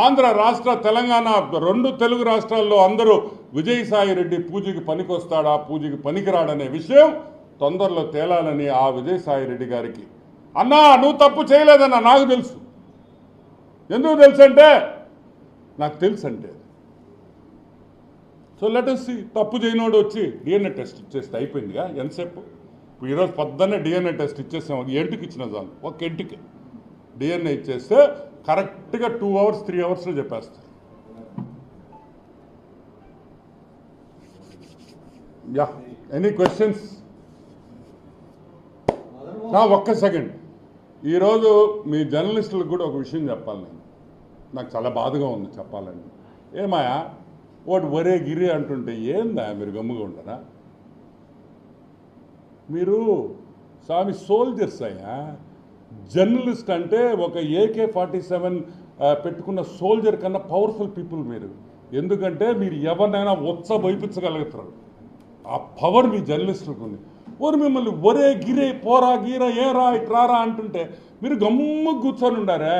ఆంధ్ర రాష్ట్ర తెలంగాణ రెండు తెలుగు రాష్ట్రాల్లో అందరూ విజయసాయి రెడ్డి పూజకి పనికొస్తాడా పూజకి పనికిరాడనే విషయం తొందరలో తేలాలని ఆ విజయసాయి రెడ్డి గారికి. అన్నా నువ్వు తప్పు చేయలేదన్నా నాకు తెలుసు. ఎందుకు తెలుసు అంటే నాకు తెలుసు అంటే సో లెటస్ తప్పు చేయనోడు వచ్చి డిఎన్ఏ టెస్ట్ ఇచ్చేస్తే అయిపోయిందిగా ఎంతసేపు? ఇప్పుడు ఈరోజు పొద్దున్నే డిఎన్ఏ టెస్ట్ ఇచ్చేసాం ఎంటుకి ఇచ్చిన చాలు ఒక ఎంటుకి. డిఎన్ఏ ఇచ్చేస్తే కరెక్ట్గా టూ అవర్స్ త్రీ అవర్స్లో చెప్పేస్తారు యా ఎనీ క్వశ్చన్స్? నా ఒక్క సెకండ్. ఈరోజు మీ జర్నలిస్టులకు కూడా ఒక విషయం చెప్పాలి నేను. నాకు చాలా బాధగా ఉంది చెప్పాలని. ఏమాయా వాడు ఒరే గిరి అంటుంటే ఏందా మీరు గమ్ముగా ఉంటారా? మీరు స్వామి సోల్జర్స్ అయ్యా. జర్నలిస్ట్ అంటే ఒక ఏకే ఫార్టీ సెవెన్ పెట్టుకున్న సోల్జర్ కన్నా పవర్ఫుల్ పీపుల్ మీరు. ఎందుకంటే మీరు ఎవరినైనా ఉత్స భయపించగలుగుతారు. ఆ పవర్ మీ జర్నలిస్టులకు ఉంది. ఓరు మిమ్మల్ని ఒరే గిరే పోరా గీరా ఏరా ఇట్రారా అంటుంటే మీరు గమ్ము కూర్చొని ఉండారే?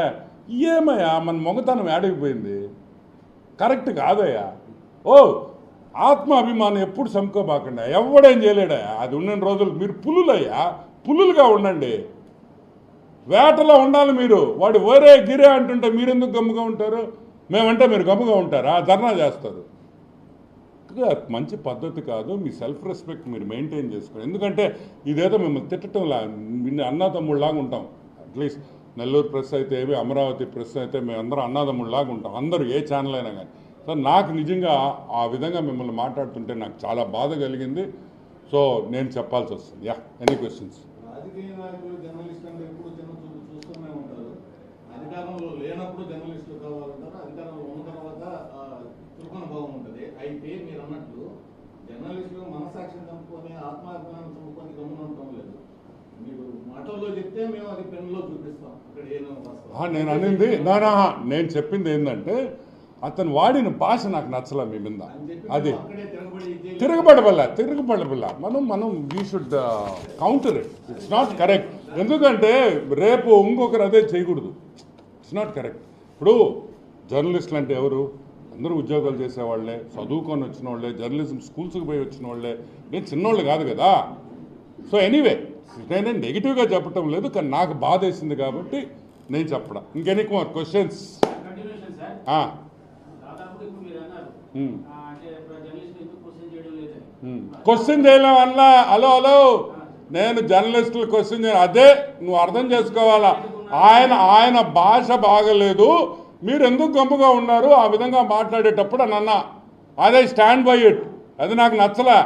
ఏమయ్యా మన మొగతనం ఏడైపోయింది కరెక్ట్ కాదయ్యా. ఓ ఆత్మాభిమానం ఎప్పుడు సముకోబాకండి ఎవడేం చేయలేడా అది ఉన్న రోజులు మీరు పులులయ్యా? పులులుగా ఉండండి. వేటలో ఉండాలి మీరు. వాడు ఒరే గిరే అంటుంటే మీరెందుకు గమ్ముగా ఉంటారు? మేమంటే మీరు గమ్ముగా ఉంటారా? ధర్నా చేస్తారు. మంచి పద్ధతి కాదు. మీ సెల్ఫ్ రెస్పెక్ట్ మీరు మెయింటైన్ చేసుకోండి. ఎందుకంటే ఇదేదో మిమ్మల్ని తిట్టడంలా నిన్న అన్నదమ్ముళ్ళలాగా ఉంటాం. అట్లీస్ట్ నెల్లూరు ప్రెస్ అయితే ఏమి అమరావతి ప్రెస్ అయితే మేమందరం అందరం అన్నదమ్ముళ్ళలాగా ఉంటాం. అందరూ ఏ ఛానల్ అయినా కానీ. సో నాకు నిజంగా ఆ విధంగా మిమ్మల్ని మాట్లాడుతుంటే నాకు చాలా బాధ కలిగింది. సో నేను చెప్పాల్సి వస్తుంది. యా ఎనీ క్వశ్చన్స్ నేను అనింది నా నా, నేను చెప్పింది ఏంటంటే అతను వాడిన భాష నాకు నచ్చలే మీ మీద. అది. తిరగబడబల్ల తిరగబడబల్ల. మనం మనం we should counter it it's not correct ఎందుకంటే రేపు ఇంకొకరు అదే చేయకూడదు. ఇట్స్ నాట్ కరెక్ట్ ఇప్పుడు జర్నలిస్టులు అంటే ఎవరు? అందరూ ఉద్యోగాలు చేసేవాళ్ళే చదువుకొని వచ్చిన వాళ్ళే జర్నలిజం స్కూల్స్కి పోయి వచ్చిన వాళ్ళే నేను చిన్నోళ్ళు కాదు కదా. సో ఎనీవే నేను నెగిటివ్గా చెప్పటం లేదు కానీ నాకు బాధ వేసింది కాబట్టి నేను చెప్పడం. ఇంకెనీ క్వశ్చన్స్ కంటిన్యూషన్ సార్ దాదాపు ఇప్పుడు మీరు అన్నారు. ఆ, అంటే జర్నలిస్ట్ ఎందుకు క్వశ్చన్ చేయడం చేయలేం వల్ల హలో హలో నేను జర్నలిస్టులు క్వశ్చన్ చేయను. అదే నువ్వు అర్థం చేసుకోవాలా? ఆయన ఆయన భాష బాగలేదు. మీరు ఎందుకు గమ్ముగా ఉన్నారు? ఆ విధంగా మాట్లాడేటప్పుడు అని అన్నా అదే స్టాండ్ బై ఇట్ అది నాకు నచ్చలే.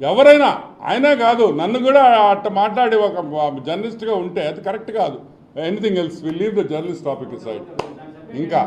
ఎవరైనా ఆయనే కాదు నన్ను కూడా అట్ట మాట్లాడి ఒక జర్నలిస్ట్గా ఉంటే అది కరెక్ట్ కాదు. Anything else will leave the journalist topic side ఇంకా